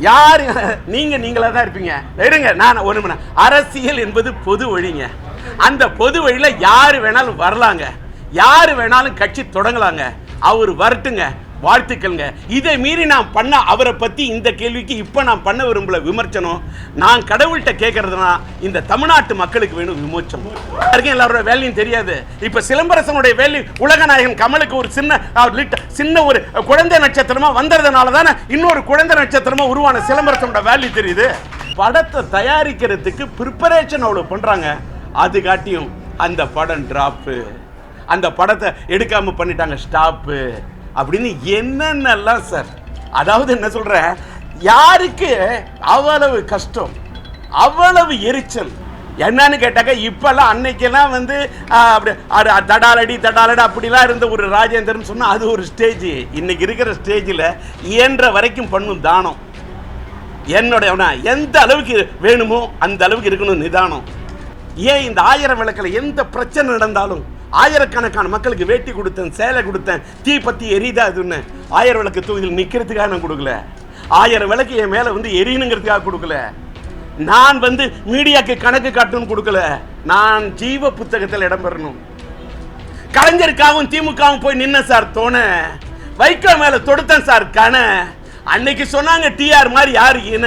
யார்? நீங்க நீங்களா தான் இருப்பீங்க. இருங்க நான் ஒரு அரசியல் என்பது பொது வழிங்க அந்த பொது வழியில யார் வேணாலும் வரலாங்க. யார் வேணாலும் கட்சி தொடங்கலாங்க. அவர் வரட்டுங்க. வாழ்த்துக்கள்ங்க. இதை மீறி நான் பண்ண அவரை பற்றி இந்த கேள்விக்கு இப்போ நான் பண்ண விரும்பல விமர்சனம். நான் கடவுள்கிட்ட கேட்கறதுனா இந்த தமிழ்நாட்டு மக்களுக்கு வேணும் விமோச்சனம். யாருக்கும் எல்லாரோட வேலையும் தெரியாது. இப்போ சிலம்பரசனுடைய வேலை உலகநாயகன் கமலுக்கு ஒரு சின்ன சின்ன ஒரு குழந்தை நட்சத்திரமா வந்ததுனால தானே இன்னொரு குழந்தை நட்சத்திரமா உருவான சிலம்பரசனோட வேல்யூ தெரியுது. படத்தை தயாரிக்கிறதுக்கு ப்ரிப்பரேஷன் அவ்வளோ பண்ணுறாங்க அது காட்டியும் அந்த படம் ட்ராப்பு அந்த படத்தை எடுக்காமல் பண்ணிட்டாங்க ஸ்டாப்பு அப்படின்னு என்னென்னலாம் சார் அதாவது என்ன சொல்கிற யாருக்கு அவ்வளவு கஷ்டம்? அவ்வளவு எரிச்சல்? என்னன்னு கேட்டாக்க இப்போல்லாம் அன்னைக்கெல்லாம் வந்து அப்படி அது தடாலடி தடாலடி அப்படிலாம் இருந்த ஒரு ராஜேந்திரன் சொன்னால் அது ஒரு ஸ்டேஜ் இன்னைக்கு இருக்கிற ஸ்டேஜில் இயன்ற வரைக்கும் பண்ணும் தானம். என்னுடைய எந்த அளவுக்கு வேணுமோ அந்த அளவுக்கு இருக்கணும் நிதானம். ஏன் இந்த ஆயிரம் விளக்கில் எந்த பிரச்சனை நடந்தாலும் ஆயிரக்கணக்கான மக்களுக்கு வேட்டி கொடுத்தேன் சேலை கொடுத்தேன் தீ பத்தி எரியுதா அதுன்னு ஆயிரம் விளக்கு தொகுதியில் நிற்கிறதுக்காக நான் கொடுக்கல. ஆயிரம் விளக்கு என் மேலே வந்து எரியணுங்கிறதுக்காக கொடுக்கல. நான் வந்து மீடியாக்கு கணக்கு காட்டுன்னு கொடுக்கல. நான் ஜீவ புத்தகத்தில் இடம் பெறணும். கலைஞருக்காகவும் திமுகவும் போய் நின்ன சார் தோண. வைக்கோ மேலே தொடுத்தேன் சார் கண. அன்னைக்கு சொன்னாங்க டிஆர் மாதிரி யாரு இன?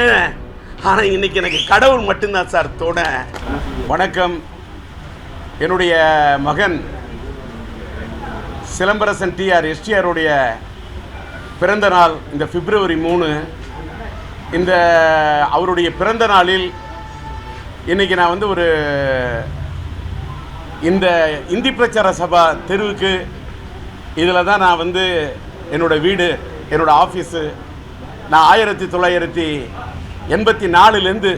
ஆனால் இன்னைக்கு எனக்கு கடவுள் மட்டும்தான் சார் தோண. வணக்கம். என்னுடைய மகன் சிலம்பரசன் டிஆர் எஸ்டிஆருடைய பிறந்த நாள் இந்த பிப்ரவரி மூணு. இந்த அவருடைய பிறந்த நாளில் இன்றைக்கி நான் வந்து ஒரு இந்த இந்தி பிரச்சார சபா தெருவுக்கு இதில் தான் நான் வந்து என்னோட வீடு என்னோட ஆஃபீஸு. நான் ஆயிரத்தி தொள்ளாயிரத்தி எண்பத்தி நாலுலேருந்து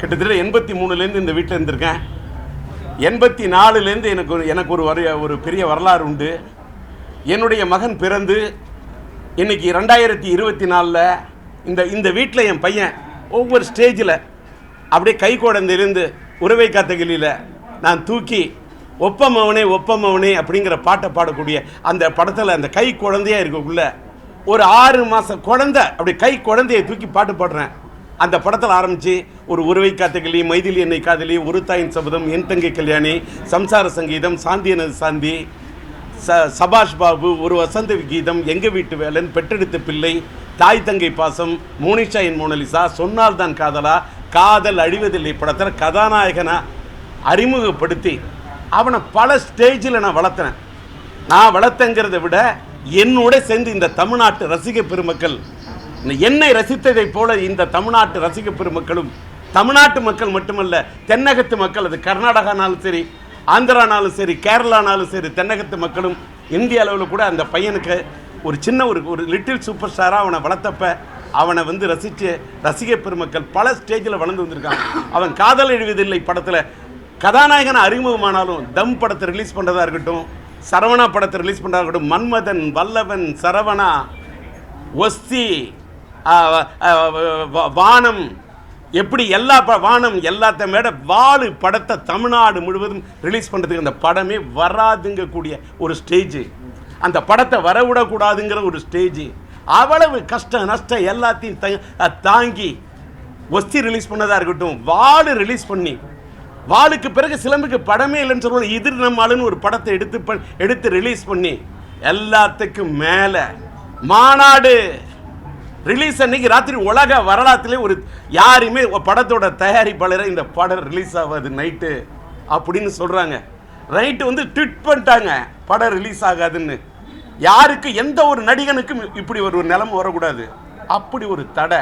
கிட்டத்தட்ட எண்பத்தி மூணுலேருந்து இந்த வீட்டில் இருந்திருக்கேன். எண்பத்தி நாலுலேருந்து எனக்கு ஒரு எனக்கு ஒரு வர ஒரு பெரிய வரலாறு உண்டு. என்னுடைய மகன் பிறந்து இன்னைக்கு ரெண்டாயிரத்தி இருபத்தி நாலில் இந்த இந்த வீட்டில் என் பையன் ஒவ்வொரு ஸ்டேஜில் அப்படியே கை குழந்தையிலேருந்து உறவை காத்தகிலியில் நான் தூக்கி ஒப்பமவனே ஒப்பமவனே அப்படிங்கிற பாட்டை பாடக்கூடிய அந்த படத்தில் அந்த கை குழந்தையா இருக்கக்குள்ள ஒரு ஆறு மாதம் குழந்தை அப்படி கை குழந்தையை தூக்கி பாட்டு பாடுறேன். அந்த படத்தில் ஆரம்பித்து ஒரு உறவை காத்தகிளி மைதிலி என்னை காதலி ஒரு தாயின் சபதம் என் தங்கை கல்யாணி சம்சார சங்கீதம் சாந்தி எனது சாந்தி ச சபாஷ் பாபு ஒரு வசந்த கீதம் எங்கள் வீட்டு வேலன் பெற்றெடுத்த பிள்ளை தாய் தங்கை பாசம் மோனிஷா என் மோனலிசா சொன்னால் தான் காதலா காதல் அழிவதில்லை படத்தில் கதாநாயகனை அறிமுகப்படுத்தி அவனை பல ஸ்டேஜில் நான் வளர்த்தினேன். நான் வளர்த்தங்கிறத விட என்னோட சேர்ந்து இந்த தமிழ்நாட்டு ரசிக பெருமக்கள் என்னை ரசித்ததைப் போல இந்த தமிழ்நாட்டு ரசிக பெருமக்களும் தமிழ்நாட்டு மக்கள் மட்டுமல்ல தென்னகத்து மக்கள் அது கர்நாடகானாலும் சரி ஆந்திரானாலும் சரி கேரளானாலும் சரி தென்னகத்து மக்களும் இந்திய அளவில் கூட அந்த பையனுக்கு ஒரு சின்ன ஒரு ஒரு லிட்டில் சூப்பர் ஸ்டாராக அவனை வளர்த்தப்ப அவனை வந்து ரசித்து ரசிக பெருமக்கள் பல ஸ்டேஜில் வளர்ந்து வந்திருக்கான் அவன் காதல் எழுவதில்லை படத்தில். கதாநாயகன் அறிமுகமானாலும் தம் படத்தை ரிலீஸ் பண்ணுறதா இருக்கட்டும் சரவணா படத்தை ரிலீஸ் பண்ணுறதா இருக்கட்டும் மன்மதன் வல்லவன் சரவணா ஒஸ்தி வானம். எப்படி எல்லா வானம் எல்லாத்த மேட வாழு படத்தை தமிழ்நாடு முழுவதும் ரிலீஸ் பண்ணுறதுக்கு அந்த படமே வராதுங்க கூடிய ஒரு ஸ்டேஜ் அந்த படத்தை வரவிடக்கூடாதுங்கிற ஒரு ஸ்டேஜ் அவ்வளவு கஷ்டம் நஷ்டம் எல்லாத்தையும் தாங்கி ஒஸ்தி ரிலீஸ் பண்ணதாக இருக்கட்டும் வாழு ரிலீஸ் பண்ணி வாளுக்கு பிறகு சிலம்புக்கு படமே இல்லைன்னு சொல்லுவோம் எதிர் நம்மாளுன்னு ஒரு படத்தை எடுத்து எடுத்து ரிலீஸ் பண்ணி எல்லாத்துக்கும் மேலே மாநாடு. ரிலீஸ் அன்னைக்கு ராத்திரி உலக வரலாற்றிலே ஒரு யாருமே படத்தோட தயாரிப்பாளரை இந்த படம் ரிலீஸ் ஆகாது நைட்டு அப்படின்னு சொல்கிறாங்க ரைட்டு வந்து ட்விட் பண்ணிட்டாங்க படம் ரிலீஸ் ஆகாதுன்னு. யாருக்கு எந்த ஒரு நடிகனுக்கும் இப்படி ஒரு நிலைமை வரக்கூடாது. அப்படி ஒரு தடை.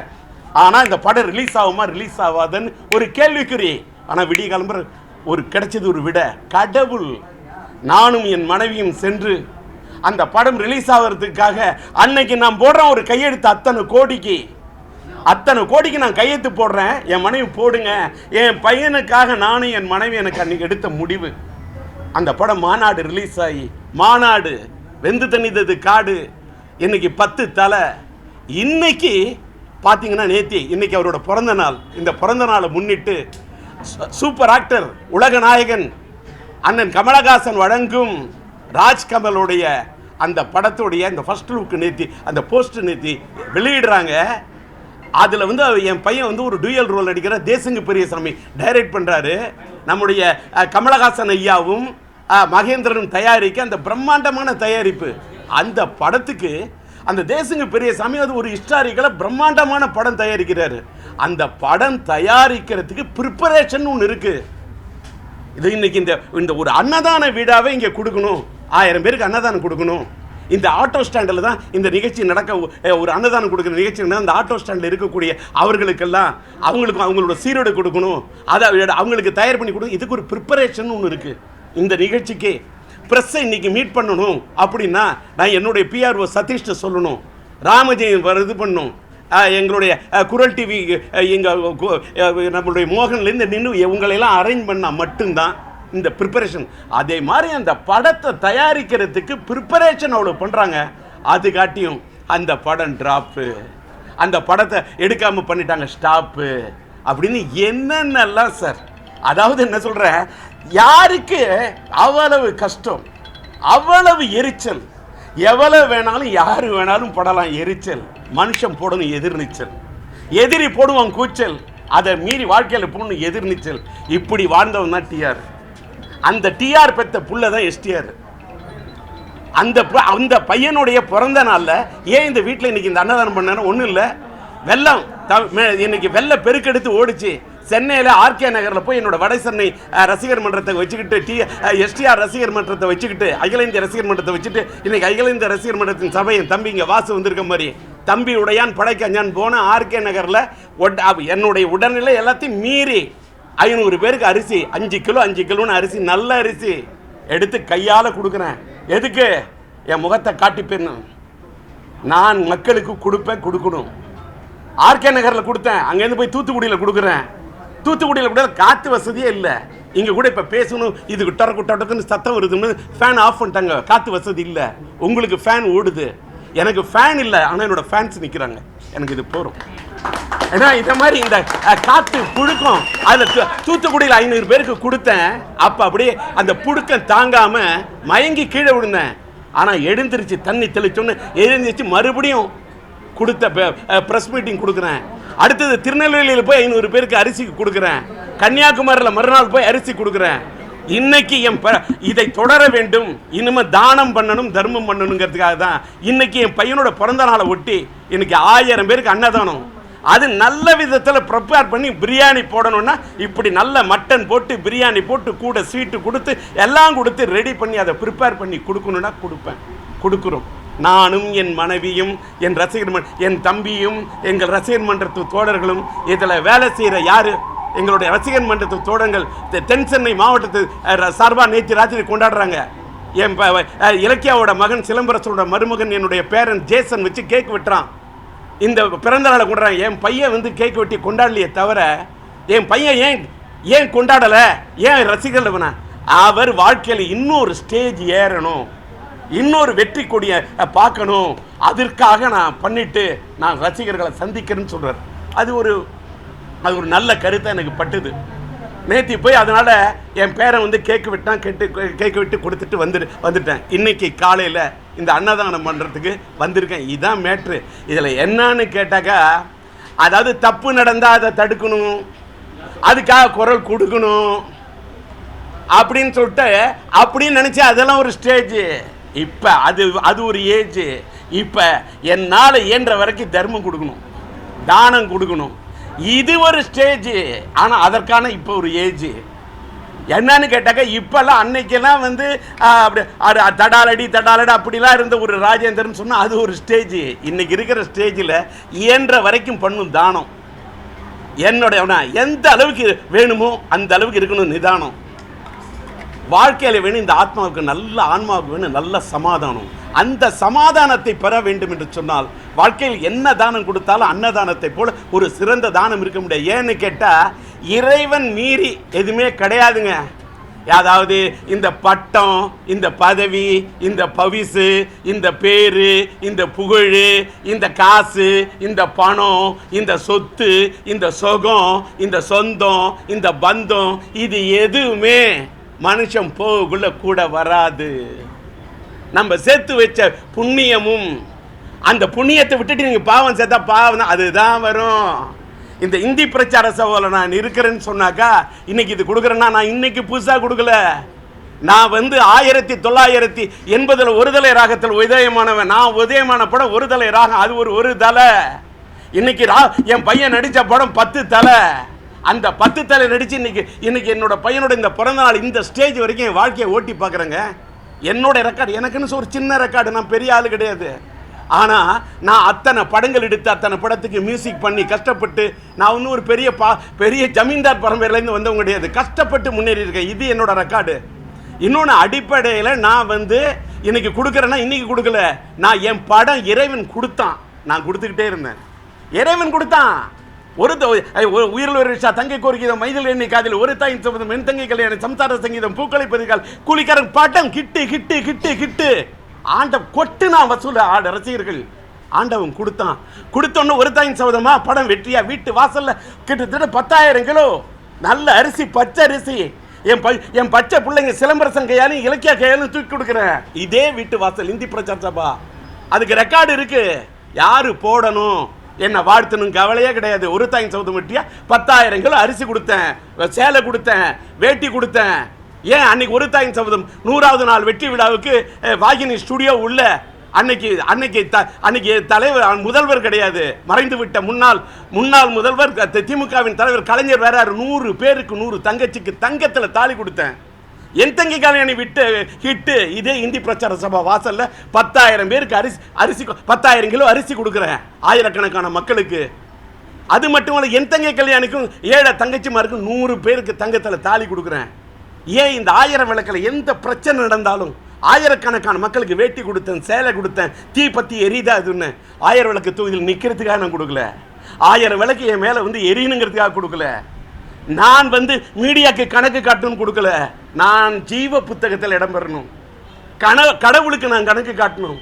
ஆனால் இந்த படம் ரிலீஸ் ஆகுமா ரிலீஸ் ஆகாதுன்னு ஒரு கேள்விக்குறி. ஆனால் விடிய கிளம்புற ஒரு கிடைச்சது ஒரு விட. கடவுள் நானும் என் மனைவியும் சென்று அந்த படம் ரிலீஸ் ஆகிறதுக்காக அன்னைக்கு நான் போடுறேன் ஒரு கையெழுத்து அத்தனை கோடிக்கு. அத்தனை கோடிக்கு நான் கையெழுத்து போடுறேன். என் மனைவி போடுங்க. என் பையனுக்காக நானும் என் மனைவி எனக்கு அன்னைக்கு எடுத்த முடிவு. அந்த படம் மாநாடு ரிலீஸ் ஆகி மாநாடு வெந்து தணிந்தது காடு. இன்னைக்கு பத்து தலை. இன்னைக்கு பார்த்தீங்கன்னா நேத்தி இன்னைக்கு அவரோட பிறந்த நாள். இந்த பிறந்த நாளை முன்னிட்டு சூப்பர் ஆக்டர் உலக நாயகன் அண்ணன் கமலஹாசன் வழங்கும் ராஜ்கமலுடைய அந்த படத்துடைய இந்த ஃபர்ஸ்ட் லுக் நிறுத்தி அந்த போஸ்ட் நிறுத்தி வெளியிடுறாங்க. அதில் வந்து அவர் என் பையன் வந்து ஒரு டூயல் ரோல் நடிக்கிற தேசங்கு பெரியசாமி டைரக்ட் பண்ணுறாரு நம்முடைய கமலஹாசன் ஐயாவும் மகேந்திரனும் தயாரிக்க அந்த பிரம்மாண்டமான தயாரிப்பு. அந்த படத்துக்கு அந்த தேசங்கு பெரியசாமி அது ஒரு ஹிஸ்டாரிக்கலாக பிரம்மாண்டமான படம் தயாரிக்கிறாரு. அந்த படம் தயாரிக்கிறதுக்கு ப்ரிப்பரேஷன் ஒன்று இருக்குது இது இன்னைக்கு இந்த இந்த ஒரு அன்னதான வீடாகவே இங்கே கொடுக்கணும். ஆயிரம் பேருக்கு அன்னதானம் கொடுக்கணும். இந்த ஆட்டோ ஸ்டாண்டில் தான் இந்த நிகழ்ச்சி நடக்க ஒரு அன்னதானம் கொடுக்குற நிகழ்ச்சி அந்த ஆட்டோ ஸ்டாண்டில் இருக்கக்கூடிய அவர்களுக்கெல்லாம் அவங்களுக்கு அவங்களோட சீரோடு கொடுக்கணும். அதை அவங்களுக்கு தயார் பண்ணி கொடுக்கணும். இதுக்கு ஒரு ப்ரிப்பரேஷன் ஒன்று இருக்குது இந்த நிகழ்ச்சிக்கு ப்ரெஸ்ஸை இன்னைக்கு மீட் பண்ணணும். அப்படின்னா நான் என்னுடைய பிஆர்ஓ சதீஷ்ட சொல்லணும். ராமஜெயம் இது பண்ணணும். எங்களுடைய குரல் டிவி எங்கள் நம்மளுடைய மோகன்லேருந்து நின்று உங்களையெல்லாம் அரேஞ்ச் பண்ணால் மட்டும்தான் இந்த ப்ரிப்பரேஷன் அதே மாதிரி அந்த படத்தை தயாரிக்கிறதுக்கு ப்ரிப்பரேஷன் அவ்வளோ பண்ணுறாங்க அது காட்டியும் அந்த படம் ட்ராப்பு அந்த படத்தை எடுக்காமல் பண்ணிட்டாங்க ஸ்டாப்பு அப்படின்னு என்னென்னலாம் சார் அதாவது என்ன சொல்கிறேன் யாருக்கு அவ்வளவு கஷ்டம்? அவ்வளவு எரிச்சல்? எவ்வளவு வேணாலும் யார் வேணாலும் படலாம். எரிச்சல். மனுஷன் போடணும் எதிர்நீச்சல் எதிரி போடுவான் கூச்சல். அதை மீறி வாழ்க்கையில் போடணும் எதிர்நீச்சல் இப்படி வாழ்ந்தவன் தான் டிஆர் அந்த டிஆர் பெத்த புள்ள தான் எஸ்டிஆர் அந்த ப- அந்த பையனுடைய பிறந்த நாளில் ஏன் இந்த வீட்டில் இன்னைக்கு இந்த அன்னதானம் பண்ணாரு ஒன்றும் இல்லை. வெள்ளம் த- மே- இன்னைக்கு வெள்ள பெருக்கெடுத்து ஓடிச்சு. சென்னையில் ஆர்கே நகரில் போய் என்னோட வட சென்னை ரசிகர் மன்றத்தை வச்சுக்கிட்டு டி எஸ்டிஆர் ரசிகர் மன்றத்தை வச்சுக்கிட்டு அகில இந்திய ரசிகர் மன்றத்தை வச்சுட்டு இன்னைக்கு அகில இந்திய ரசிகர் மன்றத்தின் சபையின் தம்பி இங்கே வாசு வந்திருக்க மாதிரி. தம்பி உடையான் படைக்கஞ்சான் போன ஆர்கே நகரில் ஒட் என்னுடைய உடல்நிலை எல்லாத்தையும் மீறி ஐநூறு பேருக்கு அரிசி அஞ்சு கிலோ அஞ்சு கிலோன்னு அரிசி நல்ல அரிசி எடுத்து கையால் கொடுக்குறேன். எதுக்கு? என் முகத்தை காட்டி போயிடணும் நான் மக்களுக்கு கொடுப்பேன் கொடுக்கணும். ஆர்கே நகரில் கொடுத்தேன். அங்கேருந்து போய் தூத்துக்குடியில் கொடுக்குறேன். தூத்துக்குடியில் கூட காற்று வசதியே இல்லை. இங்கே கூட இப்போ பேசணும். இதுக்கு டொரக்கு டொடக்குன்னு சத்தம் வருதுன்னு ஃபேன் ஆஃப் பண்ணிட்டாங்க. காற்று வசதி இல்லை. உங்களுக்கு ஃபேன் ஓடுது. எனக்கு ஃபேன் இல்லை. ஆனால் என்னோட ஃபேன்ஸ் நிற்கிறாங்க எனக்கு இது போகிறோம் ஏன்னா இந்த மாதிரி இந்த காற்று புழுக்கம் அதில் தூ- தூத்துக்குடியில் ஐநூறு பேருக்கு கொடுத்தேன். அப்போ அப்படியே அந்த புழுக்கம் தாங்காமல் மயங்கி கீழே விழுந்தேன். ஆனால் எழுந்திருச்சு தண்ணி தெளிச்சோன்னு எழுந்திருச்சு மறுபடியும் கொடுத்த ப்ரெஸ் மீட்டிங் கொடுக்குறேன். அடுத்தது திருநெல்வேலியில் போய் ஐநூறு பேருக்கு அரிசி கொடுக்குறேன். கன்னியாகுமரியில் மறுநாள் போய் அரிசி கொடுக்குறேன். இன்னைக்கு என் ப இதை தொடர வேண்டும். இனிமே தானம் பண்ணணும் தர்மம் பண்ணணுங்கிறதுக்காக தான். இன்னைக்கு என் பையனோட பிறந்த நாளை ஒட்டி இன்னைக்கு ஆயிரம் பேருக்கு அன்னதானம். அது நல்ல விதத்தில் ப்ரிப்பேர் பண்ணி பிரியாணி போடணும்னா இப்படி நல்ல மட்டன் போட்டு பிரியாணி போட்டு கூட ஸ்வீட்டு கொடுத்து எல்லாம் கொடுத்து ரெடி பண்ணி அதை ப்ரிப்பேர் பண்ணி கொடுக்கணுன்னா கொடுப்பேன். கொடுக்குறோம். நானும் என் மனைவியும் என் ரசிகர் என் தம்பியும் எங்கள் ரசிகர் மன்றத்து தோழர்களும் இதில் வேலை செய்கிற யார்? எங்களுடைய ரசிகன் மன்றத்து தோடங்கள் தென் சென்னை மாவட்டத்து சார்பாக நேற்று ராத்திரி கொண்டாடுறாங்க. என் ப- இலக்கியாவோட மகன் சிலம்பரசனோட மருமகன் என்னுடைய பேரன் ஜேசன் வச்சு கேக் வெட்டுறான். இந்த பிறந்த நாளை கொண்டாடுறான் என் பையன் வந்து கேக் வெட்டி கொண்டாடலையே தவிர என் பையன் ஏன் ஏன் கொண்டாடலை? ஏன் ரசிகர்கள் அவர் வாழ்க்கையில் இன்னொரு ஸ்டேஜ் ஏறணும். இன்னொரு வெற்றி கொடியை பார்க்கணும். அதற்காக நான் பண்ணிட்டு நான் ரசிகர்களை சந்திக்கிறேன்னு சொல்கிறார் அது ஒரு அது ஒரு நல்ல கருத்தை எனக்கு பட்டுது. நேத்தி போய் அதனால என் பேரை வந்து கேக்கு விட்டான் கேட்டு கேக்கு விட்டு கொடுத்துட்டு வந்துடு வந்துட்டேன். இன்னைக்கு காலையில் இந்த அன்னதானம் பண்ணுறதுக்கு வந்திருக்கேன். இதுதான் மேட்ரு. இதில் என்னன்னு கேட்டாக்கா அதாவது தப்பு நடந்தால் அதை தடுக்கணும். அதுக்காக குரல் கொடுக்கணும். அப்படின்னு சொல்லிட்டு அப்படின்னு நினச்சி அதெல்லாம் ஒரு ஸ்டேஜ் இப்போ அது அது ஒரு ஏஜ் இப்போ என்னால் இயன்ற வரைக்கும் தர்மம் கொடுக்கணும். தானம் கொடுக்கணும். இது ஒரு ஸ்டேஜ் ஆனால் அதற்கான இப்போ ஒரு ஏஜ் என்னன்னு கேட்டாக்கா இப்போல்லாம் அன்னைக்கெல்லாம் வந்து அப்படி அது தடாலடி தடாலடி அப்படிலாம் இருந்த ஒரு ராஜேந்திரன் சொன்னால் அது ஒரு ஸ்டேஜ் இன்னைக்கு இருக்கிற ஸ்டேஜில் இயன்ற வரைக்கும் பண்ணும் தானம். என்னுடைய எந்த அளவுக்கு வேணுமோ அந்த அளவுக்கு இருக்கணும் நிதானம். வாழ்க்கையில் வேணும் இந்த ஆத்மாவுக்கு நல்ல ஆன்மாவுக்கு வேணும் நல்ல சமாதானம். அந்த சமாதானத்தை பெற வேண்டும் என்று சொன்னால் வாழ்க்கையில் என்ன தானம் கொடுத்தாலும் அன்னதானத்தை போல ஒரு சிறந்த தானம் இருக்க முடியாது. ஏன்னு கேட்டால் இறைவன் மீறி எதுவுமே கிடையாதுங்க. அதாவது இந்த பட்டம் இந்த பதவி இந்த பவிசு இந்த பேரு இந்த புகழ் இந்த காசு இந்த பணம் இந்த சொத்து இந்த சுகம் இந்த சொந்தம் இந்த பந்தம் இது எதுவுமே மனுஷன் போகக்குள்ள கூட வராது. நம்ம சேர்த்து வச்ச புண்ணியமும் அந்த புண்ணியத்தை விட்டுட்டு நீங்க பாவம் சேர்த்தா பாவம் தான் அதுதான் வரும். இந்த இந்தி பிரச்சார சபையில் நான் இருக்கிறேன்னு சொன்னாக்கா இன்னைக்கு இது கொடுக்குறேன்னா நான் இன்னைக்கு புதுசாக கொடுக்கல. நான் வந்து ஆயிரத்தி தொள்ளாயிரத்தி எண்பதில் ஒரு தலை ராகத்தில் உதயமானவன். நான் உதயமான படம் ஒரு தலை ராகம் அது ஒரு ஒரு தலை. இன்னைக்கு ரா என் பையன் நடித்த படம் பத்து தலை. அந்த பத்து தலை நடித்து இன்னைக்கு இன்னைக்கு என்னோட பையனோட இந்த பிறந்தநாள் இந்த ஸ்டேஜ் வரைக்கும் என் வாழ்க்கையை ஓட்டி பார்க்குறேங்க. என்னோட ரெக்கார்டு எனக்குன்னு ஒரு சின்ன ரெக்கார்டு நான் பெரிய ஆள் கிடையாது. ஆனால் நான் அத்தனை படங்கள் எடுத்து அத்தனை படத்துக்கு மியூசிக் பண்ணி கஷ்டப்பட்டு நான் இன்னும் ஒரு பெரிய பா பெரிய ஜமீன்தார் பரம்பரையிலேருந்து வந்தவங்க கிடையாது. கஷ்டப்பட்டு முன்னேறி இருக்கேன். இது என்னோட ரெக்கார்டு இன்னொன்று அடிப்படையில் நான் வந்து இன்னைக்கு கொடுக்குறேன்னா இன்னைக்கு கொடுக்கல. நான் என் படம் இறைவன் கொடுத்தான். நான் கொடுத்துக்கிட்டே இருந்தேன். இறைவன் கொடுத்தான். ஒரு ஒரு உயிரில் ஒரு விஷா தங்கை கோரிக்கை மைதில் எண்ணி காதில் ஒரு தாயின் சம்பந்தம் மென் தங்கை கல்யாணம் சம்சார சங்கீதம் பூக்களை பதிகால் கூலிக்காரன் பாட்டம் கிட்டு கிட்டு கிட்டு கிட்டு. ஆண்ட கொட்டு நான் வசூல் ஆட ரசிகர்கள். ஆண்டவன் கொடுத்தான். கொடுத்தோன்னு ஒரு தாயின் சபதமா? படம் வெற்றியா? வீட்டு வாசல்ல கிட்டத்தட்ட பத்தாயிரம் கிலோ. நல்ல அரிசி பச்சை அரிசி. என் ப என் பச்சை பிள்ளைங்க சிலம்பரசன் கையாலும் இலக்கிய கையாலும் தூக்கி கொடுக்குறேன். இதே வீட்டு வாசல் இந்தி பிரச்சார சபா. அதுக்கு ரெக்கார்டு இருக்கு. யாரு போடணும்? என்ன வாழ்த்தணும் கவலையே கிடையாது. ஒரு தாயின் சவுதம் வெட்டியா? பத்தாயிரம் கிலோ அரிசி கொடுத்தேன். சேலை கொடுத்தேன். வேட்டி கொடுத்தேன். ஏன் அன்னைக்கு ஒரு தாயின் சபதம் நூறாவது நாள் வெற்றி விழாவுக்கு வாகினி ஸ்டுடியோ உள்ள அன்னைக்கு அன்னைக்கு த அன்னைக்கு தலைவர் முதல்வர் கிடையாது. மறைந்து விட்ட முன்னாள் முன்னாள் முதல்வர் த- திமுகவின் தலைவர் கலைஞர் வேறாரு. நூறு பேருக்கு நூறு தங்கச்சிக்கு தங்கத்தில் தாலி கொடுத்தேன். என் தங்கி கல்யாணி விட்டு ஹிட்டு இதே இந்தி பிரச்சார சபா வாசலில் பத்தாயிரம் பேருக்கு அரிசி அரிசி பத்தாயிரம் கிலோ அரிசி கொடுக்குறேன் ஆயிரக்கணக்கான மக்களுக்கு. அது மட்டும் இல்லை என் தங்கை கல்யாணிக்கும் ஏழை தங்கச்சிமாருக்கும் நூறு பேருக்கு தங்கத்தில் தாலி கொடுக்குறேன். ஏன் இந்த ஆயிரம் விளக்கில் எந்த பிரச்சனை நடந்தாலும் ஆயிரக்கணக்கான மக்களுக்கு வேட்டி கொடுத்தேன் சேலை கொடுத்தேன் தீ பற்றி எரியுதா அதுன்னு ஆயிரம் விளக்கு தொகுதியில் நிற்கிறதுக்காக நான் கொடுக்கல. ஆயிரம் விளக்கு என் மேலே வந்து எரியணுங்கிறதுக்காக கொடுக்கல. நான் வந்து மீடியாக்கு கணக்கு காட்டணும்னு கொடுக்கல. நான் ஜீவ புத்தகத்தில் இடம்பெறணும் கண கடவுளுக்கு நான் கணக்கு காட்டணும்.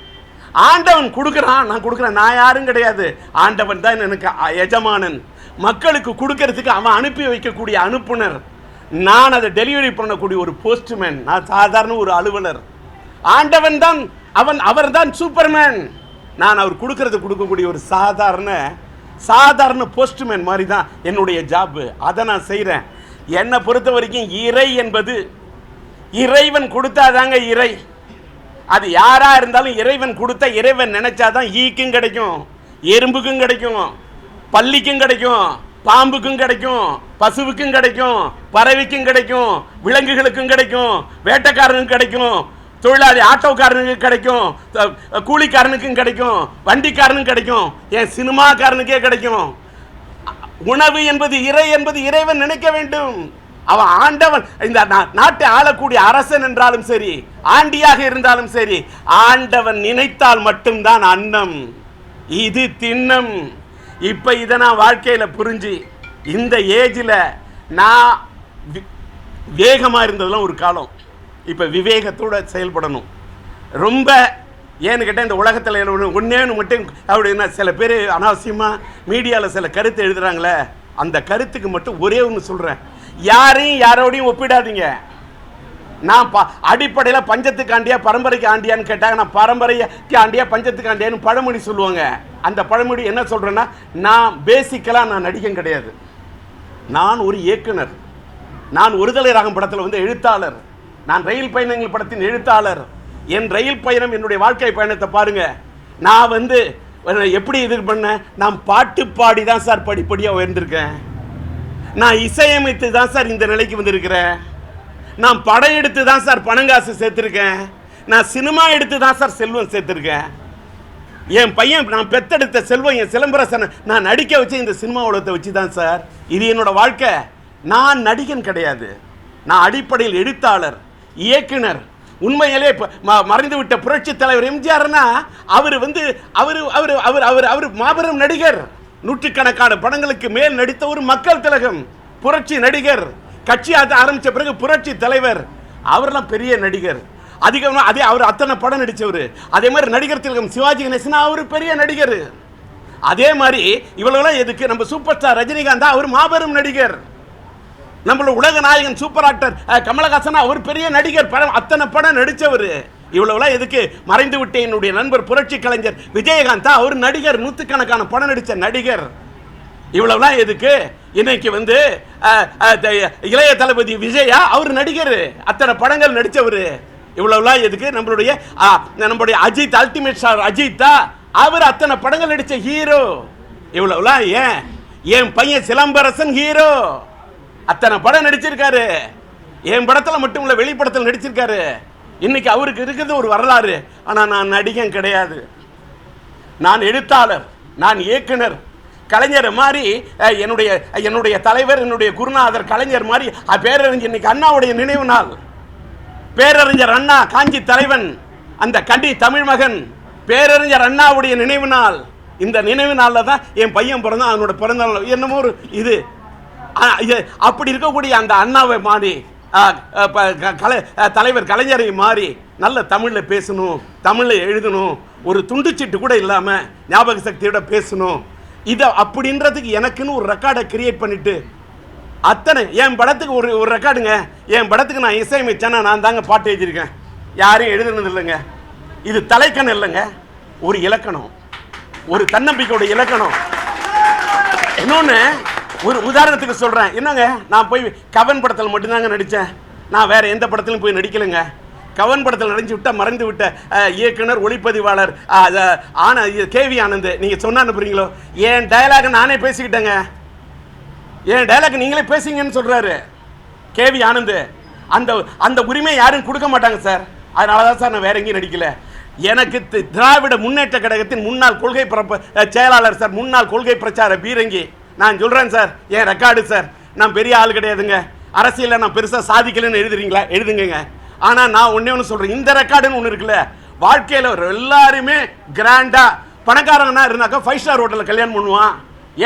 ஆண்டவன் கொடுக்குறான் நான் கொடுக்குறேன். நான் யாரும் கிடையாது. ஆண்டவன் தான் எனக்கு எஜமானன். மக்களுக்கு கொடுக்கறதுக்கு அவன் அனுப்பி வைக்கக்கூடிய அனுப்புனர். நான் அதை டெலிவரி பண்ணக்கூடிய ஒரு போஸ்ட்மேன் நான் சாதாரண ஒரு அலுவலர். ஆண்டவன் தான் அவன் அவர்தான் சூப்பர்மேன் நான் அவர் கொடுக்கறது கொடுக்கக்கூடிய ஒரு சாதாரண சாதாரண போஸ்ட்மேன் மாதிரி தான் என்னுடைய ஜாப்பு அதை நான் செய்கிறேன் என்னை பொறுத்த வரைக்கும் இறை என்பது இறைவன் கொடுத்தாதாங்க இறை. அது யாராக இருந்தாலும் இறைவன் கொடுத்த இறைவன் நினைச்சாதான் ஈக்கும் கிடைக்கும் எறும்புக்கும் கிடைக்கும் பள்ளிக்கும் கிடைக்கும் பாம்புக்கும் கிடைக்கும் பசுவுக்கும் கிடைக்கும் பறவைக்கும் கிடைக்கும் விலங்குகளுக்கும் கிடைக்கும் வேட்டைக்காரனுக்கும் கிடைக்கும் தொழிலாளி ஆட்டோக்காரனுக்கு கிடைக்கும் கூலிக்காரனுக்கும் கிடைக்கும் வண்டிக்காரனுக்கும் கிடைக்கும் என் சினிமாக்காரனுக்கே கிடைக்கும். உணவு என்பது இறை என்பது இறைவன் நினைக்க வேண்டும். அவன் ஆண்டவன் இந்த நா- நாட்டை ஆளக்கூடிய அரசன் என்றாலும் சரி ஆண்டியாக இருந்தாலும் சரி ஆண்டவன் நினைத்தால் மட்டும்தான் அன்னம். இது திண்ணம். இப்ப இதை நான் வாழ்க்கையில புரிஞ்சு இந்த ஏஜில் நான் வேகமாக இருந்ததெல்லாம் ஒரு காலம். இப்போ விவேகத்தோட செயல்படணும். ரொம்ப ஏன்னு கேட்டால் இந்த உலகத்தில் ஒன்றேன்னு மட்டும் அப்படின்னா சில பேர் அனாவசியமாக மீடியாவில் சில கருத்து எழுதுறாங்களே அந்த கருத்துக்கு மட்டும் ஒரே ஒன்று சொல்கிறேன் யாரையும் யாரோடையும் ஒப்பிடாதீங்க. நான் ப அடிப்படையில் பஞ்சத்துக்கு ஆண்டியா பரம்பரைக்கு ஆண்டியான்னு கேட்டாங்க நான் பரம்பரைக்கு ஆண்டியா பஞ்சத்துக்கு ஆண்டியான்னு பழமொழி சொல்லுவாங்க. அந்த பழமொழி என்ன சொல்கிறேன்னா நான் பேசிக்கலாக நான் நடிகன் கிடையாது. நான் ஒரு இயக்குனர். நான் ஒருதலை ராகம் படத்தில் வந்து எழுத்தாளர். நான் ரயில் பயணங்கள் படத்தின் எழுத்தாளர். என் ரயில் பயணம் என்னுடைய வாழ்க்கை பயணத்தை பாருங்க. நான் வந்து எப்படி இது பண்ணேன் நான் பாட்டு பாடி தான் சார் படிப்படியாக உயர்ந்திருக்கேன். நான் இசையமைத்து தான் சார் இந்த நிலைக்கு வந்திருக்கிறேன். நான் படம் எடுத்து தான் சார் பணங்காசு சேர்த்துருக்கேன். நான் சினிமா எடுத்து தான் சார் செல்வம் சேர்த்துருக்கேன். என் பையன் நான் பெத்தெடுத்த செல்வம் என் சிலம்பரசனை நான் நடிக்க வச்ச இந்த சினிமா உலகத்தை வச்சு தான் சார். இது என்னோட வாழ்க்கை. நான் நடிகன் கிடையாது. நான் அடிப்படையில் எழுத்தாளர். இயக்குனர். உண்மையிலே இப்ப ம- மறைந்து விட்ட புரட்சி தலைவர் எம்ஜிஆர்னா அவர் வந்து அவர் அவர் அவர் அவர் அவர் மாபெரும் நடிகர். நூற்றுக்கணக்கான படங்களுக்கு மேல் நடித்த ஒரு மக்கள் திலகம் புரட்சி நடிகர். கட்சி ஆரம்பித்த பிறகு புரட்சி தலைவர். அவர்லாம் பெரிய நடிகர். அதிகமாக அதே அவர் அத்தனை படம் நடித்தவர் அதே மாதிரி நடிகர் திலகம் சிவாஜி கணேசன் அவர் பெரிய நடிகர். அதே மாதிரி இவ்வளோலாம் எதுக்கு? நம்ம சூப்பர் ஸ்டார் ரஜினிகாந்தா அவர் மாபெரும் நடிகர். நம்மளோட உலக நாயகன் சூப்பர் ஆக்டர் கமலஹாசன் அவர் பெரிய நடிகர் படம் அத்தனை படம் நடித்தவர் இவ்வளவுலாம் எதுக்கு? மறைந்து விட்ட என்னுடைய நண்பர் புரட்சி கலைஞர் விஜயகாந்தா அவர் நடிகர் நூற்றுக்கணக்கான படம் நடித்த நடிகர். இவ்வளவுலாம் எதுக்கு? இன்னைக்கு வந்து இளைய தளபதி விஜயா அவர் நடிகர். அத்தனை படங்கள் நடித்தவர் இவ்வளவுலாம் எதுக்கு? நம்மளுடைய நம்மளுடைய அஜித் அல்டிமேட் ஸ்டார் அஜித்தா அவர் அத்தனை படங்கள் நடித்த ஹீரோ இவ்வளவுலாம் ஏன்? என் பையன் சிலம்பரசன் ஹீரோ அத்தனை படம் நடிச்சிருக்காரு. என் படத்தில் மட்டும் இல்லை வெளிப்படத்தில் நடிச்சிருக்காரு. இன்னைக்கு அவருக்கு இருக்குது ஒரு வரலாறு. ஆனால் நான் நடிகன் கிடையாது. நான் எழுத்தாளர் நான் இயக்குனர். கலைஞர் மாதிரி என்னுடைய என்னுடைய தலைவர் என்னுடைய குருநாதர் கலைஞர் மாதிரி பேரறிஞர் இன்னைக்கு அண்ணாவுடைய நினைவு நாள். பேரறிஞர் அண்ணா காஞ்சி தலைவன் அந்த கண்டி தமிழ் மகன் பேரறிஞர் அண்ணாவுடைய நினைவு நாள். இந்த நினைவு நாளில் தான் என் பையன் பிறந்தான் அவனோட பிறந்த என்னமோ ஒரு இது. அப்படி இருக்கக்கூடிய அந்த அண்ணாவை மாறி க- கலை தலைவர் கலைஞரை மாறி நல்ல தமிழில் பேசணும் தமிழில் எழுதணும் ஒரு துண்டுச்சீட்டு கூட இல்லாமல் ஞாபக சக்தியோட பேசணும். இதை அப்படின்றதுக்கு எனக்குன்னு ஒரு ரெக்கார்டை கிரியேட் பண்ணிட்டு அத்தனை என் படத்துக்கு ஒரு ஒரு ரெக்கார்டுங்க என் படத்துக்கு நான் இசையமைச்சேன்னா நான் தாங்க பாட்டு எழுதியிருக்கேன். யாரும் எழுதுனது இல்லைங்க. இது தலைக்கணம் இல்லைங்க. ஒரு இலக்கணம். ஒரு தன்னம்பிக்கையோட இலக்கணம். இன்னொன்று ஒரு உதாரணத்துக்கு சொல்கிறேன் என்னங்க? நான் போய் கவன் படத்தில் மட்டும்தாங்க நடித்தேன் நான் வேறு எந்த படத்திலும் போய் நடிக்கலைங்க. கவன் படத்தில் நடிச்சு விட்ட மறைந்து விட்ட இயக்குனர் ஒளிப்பதிவாளர் ஆன கேவி ஆனந்த். நீங்கள் சொன்ன அனுப்புறீங்களோ என் டயலாக நானே பேசிக்கிட்டேங்க. என் டயலாக் நீங்களே பேசுங்கன்னு சொல்கிறாரு கேவி ஆனந்த். அந்த அந்த உரிமை யாரும் கொடுக்க மாட்டாங்க சார். அதனால தான் சார் நான் வேற எங்கேயும் நடிக்கல. எனக்கு தி- திராவிட முன்னேற்ற கழகத்தின் முன்னாள் கொள்கை பரப்ப செயலாளர் சார் முன்னாள் கொள்கை பிரச்சார பீரங்கி. நான் சொல்கிறேன் சார் என் ரெக்கார்டு சார் நான் பெரிய ஆள் கிடையாதுங்க. அரசியலில் நான் பெருசாக சாதிக்கலைன்னு எழுதுறீங்களா? எழுதுங்கங்க. ஆனால் நான் ஒன்றே ஒன்று சொல்கிறேன் இந்த ரெக்கார்டுன்னு ஒன்று இருக்குல்ல வாழ்க்கையில் எல்லாருமே கிராண்டாக பணக்காரங்கன்னா இருந்தாக்கா ஃபைவ் ஸ்டார் ஹோட்டலில் கல்யாணம் பண்ணுவான்.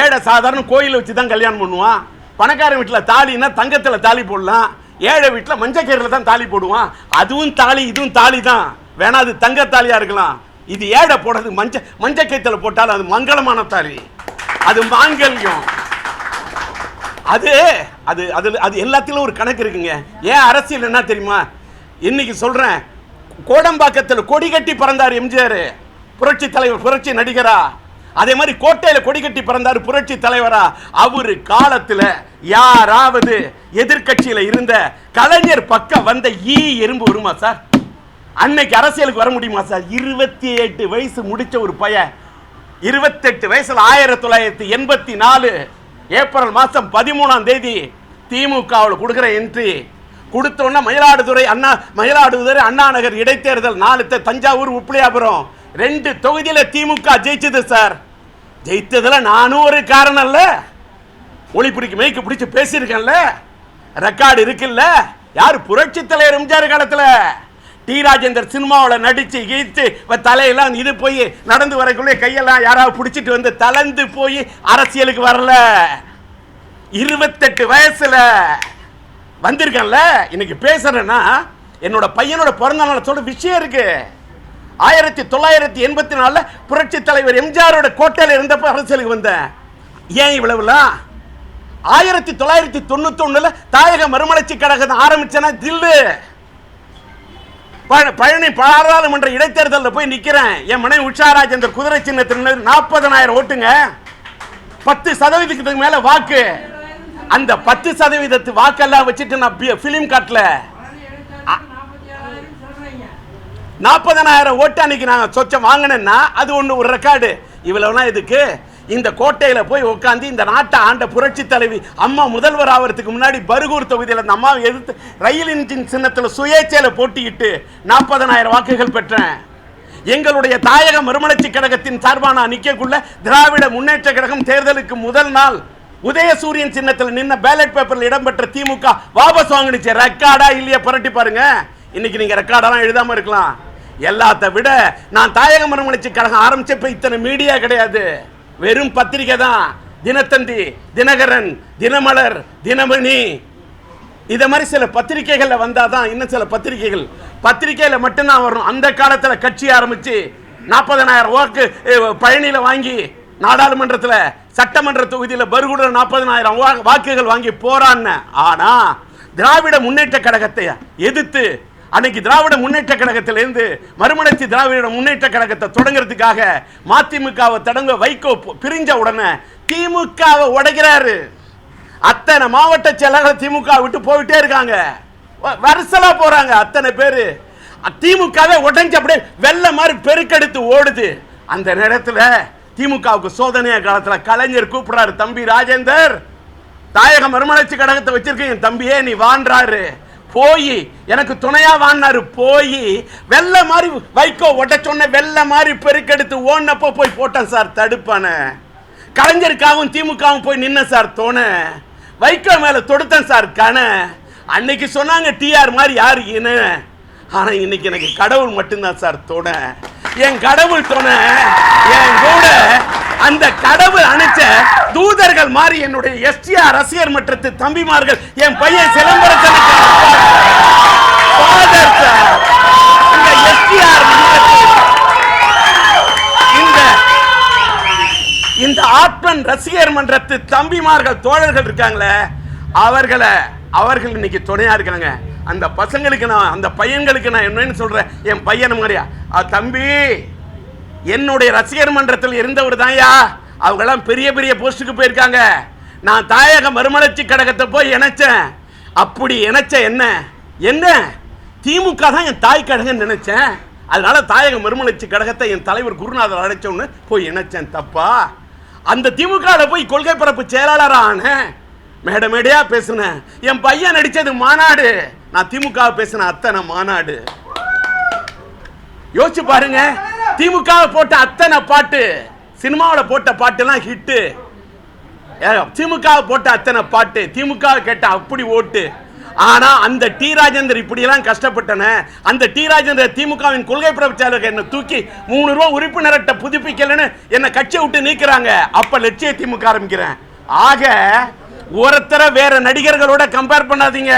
ஏழை சாதாரண கோயிலை வச்சு தான் கல்யாணம் பண்ணுவான். பணக்காரன் வீட்டில் தாலின்னா தங்கத்தில் தாலி போடலாம். ஏழை வீட்டில் மஞ்சக்கீரில் தான் தாலி போடுவான். அதுவும் தாலி இதுவும் தாலி தான். வேணா அது தங்க தாலியாக இருக்கலாம். இது ஏழை போடுறது மஞ்ச மஞ்சக்கயத்தில் போட்டாலும் அது மங்களமான தாலி. அது மாங்கல்யம். அது அது அது அது எல்லாத்திலும் ஒரு கணக்கு இருக்குங்க. ஏன் அரசியல் என்ன தெரியுமா? இன்னைக்கு சொல்றேன். கோடம்பாக்கத்தில் கொடி கட்டி பறந்தார் எம்ஜிஆர். புரட்சி தலைவர் புரட்சி நடிகரா. அதே மாதிரி கோட்டையில கொடி கட்டி பறந்தார் புரட்சி தலைவரா. அவரு காலத்துல யாராவது எதிர்க்கட்சியில இருந்த கலைஞர் பக்கம் வந்த ஈ எறும்பு வருமா சார்? அன்னைக்கு அரசியலுக்கு வர முடியுமா சார்? இருபத்தி எட்டு வயசு முடிச்ச ஒரு பையன். இருபத்தெட்டு வயசுல ஆயிரத்தி தொள்ளாயிரத்தி எண்பத்தி நாலு ஏப்ரல் மாதம் பதிமூணாம் தேதி திமுகவில் கொடுக்குற என்ட்ரி கொடுத்தோன்னா மயிலாடுதுறை அண்ணா மயிலாடுதுறை அண்ணா நகர் இடைத்தேர்தல் நாலு தஞ்சாவூர் உப்பிளியாபுரம். ரெண்டு தொகுதியில் திமுக ஜெயிச்சது சார். ஜெயித்ததில் நானும் ஒரு காரணம் இல்லை ஒளி பிடிக்க மைக்கு பிடிச்சி பேசியிருக்கேன்ல. ரெக்கார்டு இருக்குல்ல. யார் புரட்சி தலைவர் எம்ஜிஆர் காலத்தில்? டி ராஜேந்தர் சினிமாவில் நடித்து கீழ்த்து இவ தலையெல்லாம் இது போய் நடந்து வரக்குள்ளே கையெல்லாம் யாராவது பிடிச்சிட்டு வந்து தளர்ந்து போய் அரசியலுக்கு வரல. இருபத்தெட்டு வயசில் வந்திருக்கேன்ல. இன்னைக்கு பேசுகிறேன்னா என்னோட பையனோட பிறந்த நாளத்தோட விஷயம் இருக்கு. ஆயிரத்தி தொள்ளாயிரத்தி எண்பத்தி நாலில் புரட்சி தலைவர் எம்ஜிஆரோட கோட்டையில் இருந்தப்போ அரசியலுக்கு வந்தேன். ஏன் இவ்வளவுலாம்? ஆயிரத்தி தொள்ளாயிரத்தி தொண்ணூத்தி ஒண்ணுல தாயக மறுமலர்ச்சி கழகம் ஆரம்பிச்சேன்னா தில்லு. பழனி பாராளுமன்ற இடைத்தேர்தலில் போய் நிற்கிறேன் என் மனைவி உஷாராஜ் என்ற குதிரை சின்னத்தின் நாற்பதனாயிரம் ஓட்டுங்க. பத்து சதவீதத்துக்கு மேலே வாக்கு. அந்த பத்து சதவீதத்து வாக்கெல்லாம் வச்சுட்டு நான் ஃபிலிம் காட்டல நாற்பதனாயிரம் ஓட்டு அன்னைக்கு நான் சொச்சம் வாங்கினேன்னா அது ஒன்று ஒரு ரெக்கார்டு இவ்வளவுலாம் இதுக்கு இந்த கோட்டையில் போய் உட்காந்து இந்த நாட்டை ஆண்ட புரட்சி தலைவி அம்மா முதல்வர் ஆகிறதுக்கு முன்னாடி பருகூர் தொகுதியில் அந்த அம்மாவை எதிர்த்து ரயில் இன்ஜின் சின்னத்தில் சுயேச்சையில் போட்டியிட்டு நாற்பதனாயிரம் வாக்குகள் பெற்றேன். எங்களுடைய தாயக மறுமலர்ச்சி கழகத்தின் சார்பாக நான் நிற்கக்குள்ள திராவிட முன்னேற்ற கழகம் தேர்தலுக்கு முதல் நாள் உதயசூரியன் சின்னத்தில் நின்ன பேலட் பேப்பரில் இடம்பெற்ற திமுக வாபஸ் வாங்கினுச்சு. ரெக்கார்டா இல்லையா? புரட்டி பாருங்க. இன்னைக்கு நீங்க ரெக்கார்டெல்லாம் எழுதாம இருக்கலாம். எல்லாத்த விட நான் தாயக மறுமலர்ச்சி கழகம் ஆரம்பிச்சப்ப இத்தனை மீடியா கிடையாது. வெறும் பத்திரிகை தான். தினத்தந்தி தினகரன் தினமலர் தினமணி. இத மாதிரி சில பத்திரிகைகள்ல வந்தாதான் இன்னும் சில பத்திரிகைகள். பத்திரிகையில மட்டும்தான் வரும் அந்த காலத்துல கட்சி ஆரம்பிச்சு நாற்பதனாயிரம் வாக்கு அஹ், பழனியில வாங்கி நாடாளுமன்றத்தில் சட்டமன்ற தொகுதியில் பருகுடன் நாற்பதனாயிரம் வாக்குகள் வாங்கி போராடின. ஆனா திராவிட முன்னேற்ற கழகத்தை எதிர்த்து அன்னைக்கு திராவிட முன்னேற்ற கழகத்திலிருந்து மறுமலர்ச்சி திராவிட முன்னேற்ற கழகத்தை தொடங்குறதுக்காக மதிமுகவை தொடங்க வைகோ பிரிஞ்ச உடனே திமுகவை உடைக்கிறாரு. அத்தனை மாவட்ட செயலாளர் திமுக விட்டு போயிட்டே இருக்காங்க. வ- வரிசலா போறாங்க அத்தனை பேரு. திமுகவே உடைஞ்சு அப்படியே வெள்ள மாதிரி பெருக்கெடுத்து ஓடுது. அந்த நேரத்தில் திமுகவுக்கு சோதனைய காலத்தில் கலைஞர் கூப்பிடுறாரு தம்பி ராஜேந்தர் தாயக மறுமலர்ச்சி கழகத்தை வச்சிருக்க என் தம்பியே நீ வான்றாரு. போய் எனக்கு துணையா வாங்கினாரு போய் வெள்ள மாதிரி வைக்கோ ஒட்ட சொன்ன வெள்ள மாதிரி பெருக்கெடுத்து ஓடினப்போ போய் போட்டேன் சார் தடுப்பான. கலைஞருக்காகவும் திமுகவும் போய் நின்ன சார் தோண. வைக்கோ மேல தொடுத்தேன் சார் கண. அன்னைக்கு சொன்னாங்க டிஆர் மாதிரி யார் இன? ஆனால் இன்னைக்கு எனக்கு கடவுள் மட்டும்தான் சார் துணை. என் கடவுள் துணை என் கூட அந்த கடவுள் அணைச்ச தூதர்கள் மாதிரி என்னுடைய எஸ்டிஆர் ரசிகர் மன்றத்து தம்பிமார்கள் என் பையன் சிலம்பரசனுக்கு ஃபாதர் சார் இந்த எஸ்டிஆர் இந்த இந்த ஆத்மன் ரசிகர் மன்றத்து தம்பிமார்கள் தோழர்கள் இருக்காங்களே அவர்களை அவர்கள் இன்னைக்கு துணையா இருக்காங்க. அந்த பசங்களுக்கு நான் அந்த பையன்களுக்கு நான் என்னன்னு சொல்றேன். என் பையன் மாதிரியா? தம்பி என்னுடைய ரசிகர் மன்றத்தில் இருந்தவர் தான்யா அவங்கெல்லாம் பெரிய பெரிய போஸ்ட்டுக்கு போயிருக்காங்க. நான் தாயக மறுமலர்ச்சி கழகத்தை போய் இணைச்சேன். அப்படி இணைச்ச என்ன? என்ன? திமுக தான் என் தாய் கழகம்னு நினைச்சேன். அதனால தாயக மறுமலர்ச்சி கழகத்தை என் தலைவர் குருநாதர் அழைச்சோன்னு போய் இணைச்சேன் தப்பா. அந்த திமுக போய் கொள்கை பரப்பு செயலாளர் ஆனேன் மேட மேடையா பேசுனேன். என் பையன் நடிச்சது மாநாடு. நான் திமுக பேசின அத்தனை மாநாடு. யோசிச்சு பாருங்க. திமுக போட்ட அத்தனை பாட்டு சினிமாவில் போட்ட பாட்டுலாம் ஹிட்டு. திமுக போட்ட அத்தனை பாட்டு திமுக கேட்ட அப்படி ஓட்டு. ஆனா அந்த டி ராஜேந்தர் இப்படியெல்லாம் கஷ்டப்பட்டன அந்த டி ராஜேந்தர் திமுகவின் கொள்கை பிரச்சாரக என்ன தூக்கி மூணு ரூபா உறுப்பினர்கிட்ட புதுப்பிக்கலன்னு என்ன கட்சியை விட்டு நீக்கிறாங்க. அப்ப லட்சிய திமுக ஆரம்பிக்கிறேன். ஆக ஒருத்தரை வேற நடிகர்களோட கம்பேர் பண்ணாதீங்க.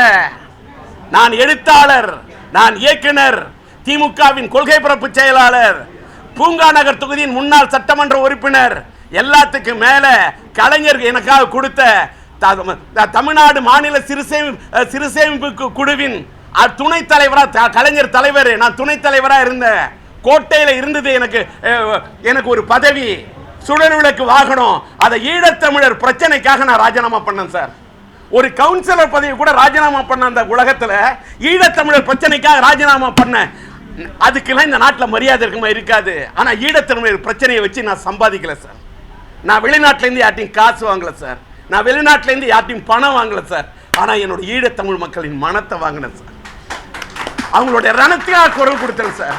நான் எழுத்தாளர் நான் இயக்குனர் திமுகவின் கொள்கை பரப்பு செயலாளர் பூங்கா நகர் தொகுதியின் முன்னாள் சட்டமன்ற உறுப்பினர் எல்லாத்துக்கும் மேல கலைஞர் எனக்காக கொடுத்த த- தமிழ்நாடு மாநில சிறுசேமி சிறுசேமிப்பு கு- குழுவின் துணைத் தலைவரா த- கலைஞர் தலைவர். நான் துணைத் தலைவரா இருந்தேன். கோட்டையில இருந்தது எனக்கு எனக்கு ஒரு பதவி. சுடர் விளக்கு வாகனம். அதை ஈழத்தமிழர் பிரச்சனைக்காக நான் ராஜினாமா பண்ணேன் சார். ஒரு கவுன்சிலர் பதவி கூட ராஜினாமா பண்ண அந்த உலகத்தில் ஈழத்தமிழர் பிரச்சனைக்காக ராஜினாமா பண்ண அதுக்கெல்லாம் இந்த நாட்டில் மரியாதை இருக்குமா? இருக்காது. ஆனால் ஈழத்தமிழர் பிரச்சனையை வச்சு நான் சம்பாதிக்கல சார். நான் வெளிநாட்டிலேருந்து யார்ட்டையும் காசு வாங்கல சார். நான் வெளிநாட்டிலேருந்து யார்ட்டையும் பணம் வாங்கல சார். ஆனால் என்னோட ஈழத்தமிழ் மக்களின் மனத்தை வாங்கினேன் சார். அவங்களுடைய ரணத்துக்காக குரல் கொடுத்தேன் சார்.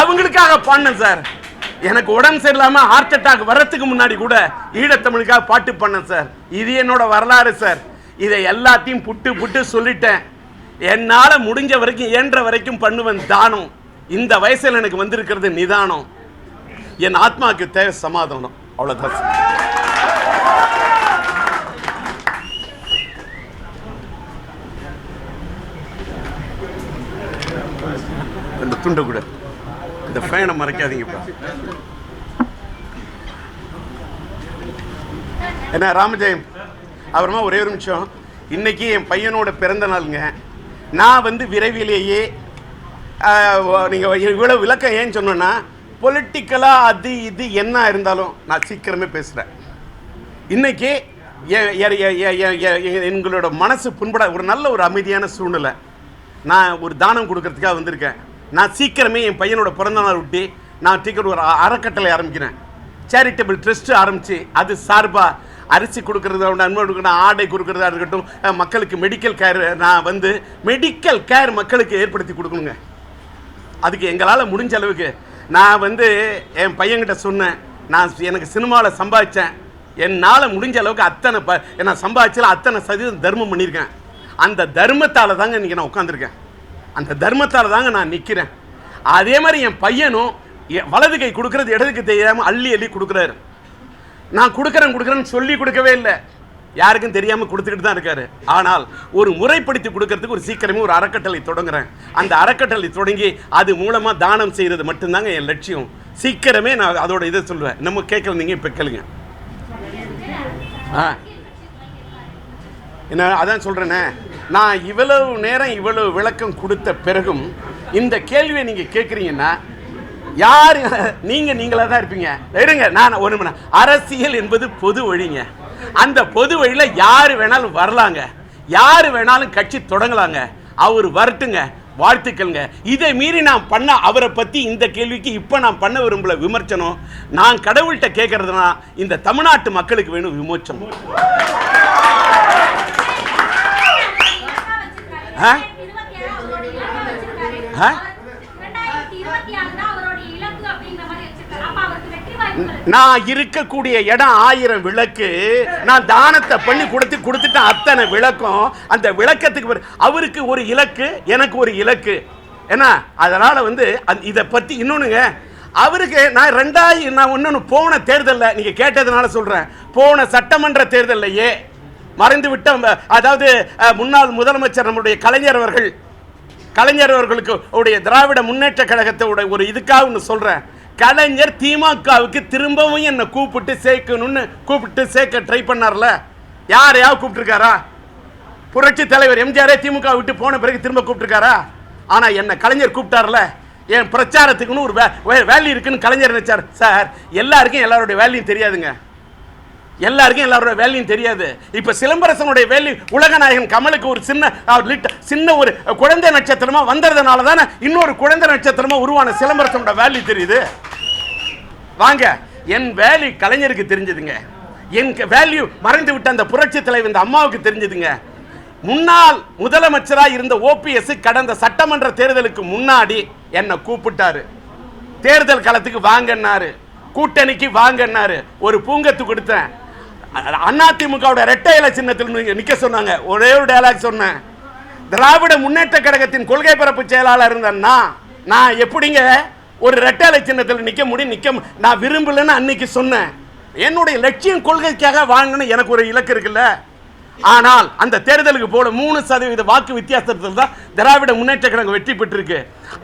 அவங்களுக்காக பண்ணேன் சார். எனக்கு உடம்பு சரியில்லாம ஹார்ட் அட்டாக் வர்றதுக்கு முன்னாடி கூட ஈழத்தமிழுக்காக பாட்டு பண்ணேன் சார் இது என்னோட வரலாறு சார் இதை எல்லாத்தையும் புட்டு புட்டு சொல்லிட்டேன். என்னால் முடிஞ்ச வரைக்கும் இயன்ற வரைக்கும் பண்ணுவேன் தானம். இந்த வயசில் எனக்கு வந்திருக்கிறது நிதானம். என் ஆத்மாவுக்கு தேவை சமாதானம். அவ்வளோதான் சார் துண்டு கூட. இந்த ஃபேனை மறைக்காதீங்கப்பா என்ன ராமஜெயம்? அப்புறமா ஒரே ஒரு நிமிஷம். இன்னைக்கு என் பையனோட பிறந்த நாளுங்க. நான் வந்து விரைவிலேயே நீங்கள் இவ்வளோ விளக்கம் ஏன் சொன்னேன்னா பொலிட்டிக்கலாக அது இது என்ன இருந்தாலும் நான் சீக்கிரமே பேசுகிறேன் இன்றைக்கி எ- எ- எ- எங்களோட மனசு புண்பட ஒரு நல்ல ஒரு அமைதியான சூழ்நிலை. நான் ஒரு தானம் கொடுக்கறதுக்காக வந்திருக்கேன். நான் சீக்கிரமே என் பையனோட பிறந்தநாள் விட்டு நான் டிக்கெட் ஒரு அறக்கட்டளை ஆரம்பிக்கிறேன். சேரிட்டபிள் ட்ரஸ்ட்டு ஆரம்பித்து அது சார்பாக அரிசி கொடுக்கறதா நன்மை கொடுக்கணும் ஆடை கொடுக்கறதா இருக்கட்டும் மக்களுக்கு மெடிக்கல் கேர் நான் வந்து மெடிக்கல் கேர் மக்களுக்கு ஏற்படுத்தி கொடுக்கணுங்க. அதுக்கு எங்களால் முடிஞ்ச அளவுக்கு நான் வந்து என் பையன்கிட்ட சொன்னேன். நான் எனக்கு சினிமாவில் சம்பாதிச்சேன். என்னால் முடிஞ்ச அளவுக்கு அத்தனை ப நான் சம்பாதிச்சல அத்தனை சதவீதம் தர்மம் பண்ணியிருக்கேன். அந்த தர்மத்தால் தாங்க இன்றைக்கி நான் உட்காந்துருக்கேன் அந்த தர்மத்தால் தாங்க நான் நிற்கிறேன் அதே மாதிரி என் பையனும் வலது கை கொடுக்கறது இடது கை தெரியாமல் அள்ளி அள்ளி கொடுக்குறாரு. நான் கொடுக்குறேன் கொடுக்குறேன்னு சொல்லி கொடுக்கவே இல்லை. யாருக்கும் தெரியாமல் கொடுத்துக்கிட்டு தான் இருக்காரு. ஆனால் ஒரு முறைப்படுத்தி கொடுக்கறதுக்கு ஒரு சீக்கிரமே ஒரு அறக்கட்டளை தொடங்குறேன். அந்த அறக்கட்டளை தொடங்கி அது மூலமாக தானம் செய்கிறது மட்டும்தாங்க என் லட்சியம். சீக்கிரமே நான் அதோட இதை சொல்லுவேன். நம்ம கேட்கல நீங்கள் இப்போ கேளுங்க. ஆ. என்ன அதான் சொல்கிறேனே நான் இவ்வளவு நேரம் இவ்வளவு விளக்கம் கொடுத்த பிறகும் இந்த கேள்வியை நீங்கள் கேட்குறீங்கன்னா யார் நீங்கள் நீங்களாக தான் இருப்பீங்க. இருங்க நான் ஒரு மணி அரசியல் என்பது பொது வழிங்க. அந்த பொது வழியில் யார் வேணாலும் வரலாங்க. யார் வேணாலும் கட்சி தொடங்கலாங்க. அவர் வரட்டுங்க வாழ்த்துக்கள்ங்க. இதை மீறி நான் பண்ண அவரை பற்றி இந்த கேள்விக்கு இப்போ நான் பண்ண விரும்பல விமர்சனம். நான் கடவுள்கிட்ட கேட்கறதுனா இந்த தமிழ்நாட்டு மக்களுக்கு வேணும் விமோச்சனம் ஆ? ஆ? நான் இருக்கக்கூடிய இடம் ஆயிரம் விளக்கு. நான் தானத்தை பண்ணி கொடுத்து கொடுத்துட்டேன் அத்தனை விளக்கம். அந்த விளக்கத்துக்கு அவருக்கு ஒரு இலக்கு எனக்கு ஒரு இலக்கு. என்ன? அதனால் வந்து இதை பற்றி இன்னொன்னுங்க. அவருக்கு நான் ரெண்டாயிரம் நான் ஒன்று போன தேர்தலில் நீங்கள் கேட்டதுனால சொல்கிறேன் போன சட்டமன்ற தேர்தல்லையே மறைந்து விட்ட அதாவது முன்னாள் முதலமைச்சர் நம்முடைய கலைஞர் அவர்கள் கலைஞர் அவர்களுக்கு உடைய திராவிட முன்னேற்ற கழகத்தோட ஒரு இதுக்காக ஒன்று சொல்கிறேன் கலைஞர் திமுகவுக்கு திரும்பவும் என்னை கூப்பிட்டு சேர்க்கணும்னு கூப்பிட்டு சேர்க்க ட்ரை பண்ணார்ல. யாரையாவது கூப்பிட்டுருக்காரா? புரட்சி தலைவர் எம்ஜிஆரே திமுக விட்டு போன பிறகு திரும்ப கூப்பிட்டுருக்காரா? ஆனால் என்னை கலைஞர் கூப்பிட்டார்ல. என் பிரச்சாரத்துக்குன்னு ஒரு வேல்யூ இருக்குன்னு கலைஞர் நினைச்சார். சார் எல்லாருக்கும் எல்லாருடைய வேல்யூ தெரியாதுங்க. எல்லாருக்கும் எல்லாரோட வேலையும் தெரியாது. இப்ப சிலம்பரசனுடைய வேல்யூ உலகநாயகன் கமலுக்கு ஒரு சின்ன சின்ன ஒரு குழந்தை நட்சத்திரமா வந்ததுனால தானே இன்னொரு குழந்தை நட்சத்திரமா உருவான சிலம்பரசனோட வேல்யூ தெரியுது. வாங்க என் வேல்யூ கலைஞருக்கு தெரிஞ்சதுங்க. என் வேல்யூ மறைந்து விட்ட அந்த புரட்சி தலைவர் இந்த அம்மாவுக்கு தெரிஞ்சதுங்க. முன்னாள் முதலமைச்சராக இருந்த ஓபிஎஸ் கடந்த சட்டமன்ற தேர்தலுக்கு முன்னாடி என்னை கூப்பிட்டாரு. தேர்தல் களத்துக்கு வாங்கன்னாரு. கூட்டணிக்கு வாங்கன்னாரு. ஒரு பூங்கத்து கொடுத்தேன். அதிமுகவுடைய ரெட்டை இலை சின்னத்தில் நிற்க நிக்க சொன்னாங்க. ஒரே ஒரு டயலாக் சொன்னேன். திராவிட முன்னேற்ற கழகத்தின் கொள்கை பரப்பு செயலாளர் இருந்தேன்னா நான் எப்படிங்க ஒரு ரெட்டை இலை சின்னத்தில் நிக்க முடியும் நிக்க நான் விரும்பலன்னு அன்னைக்கு சொன்னேன். என்னுடைய லட்சியம் கொள்கைக்காக வாங்கணும் எனக்கு ஒரு இலக்கு இருக்குல்ல. ஆனால் அந்த தேர்தலுக்கு போல மூணு சதவீத வாக்கு வித்தியாசத்தில் தான் திராவிட முன்னேற்ற கழகம் வெற்றி பெற்றிருக்கு.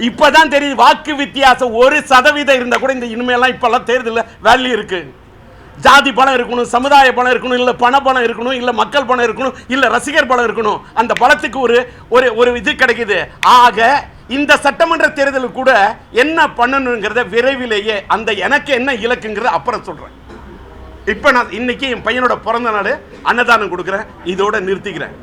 இப்போதான் தெரியுது வாக்கு வித்தியாசம் ஒரு சதவீதம் இருந்தால் கூட இந்த இனிமேலாம் இப்பெல்லாம் தேர்தலில் வேல்யூ இருக்குது ஜாதி பணம் இருக்கணும் சமுதாய பணம் இருக்கணும் இல்லை பண பணம் இருக்கணும் இல்லை மக்கள் பணம் இருக்கணும் இல்லை ரசிகர் பணம் இருக்கணும். அந்த பணத்துக்கு ஒரு ஒரு ஒரு இது கிடைக்குது. ஆக இந்த சட்டமன்ற தேர்தல் கூட என்ன பண்ணணுங்கிறத விரைவிலேயே அந்த எனக்கு என்ன இலக்குங்கிறத அப்புறம் சொல்கிறேன் இப்போ நான் இன்னைக்கு என் பையனோட பிறந்த நாள் அன்னதானம் கொடுக்குறேன். இதோட நிறுத்திக்கிறேன்.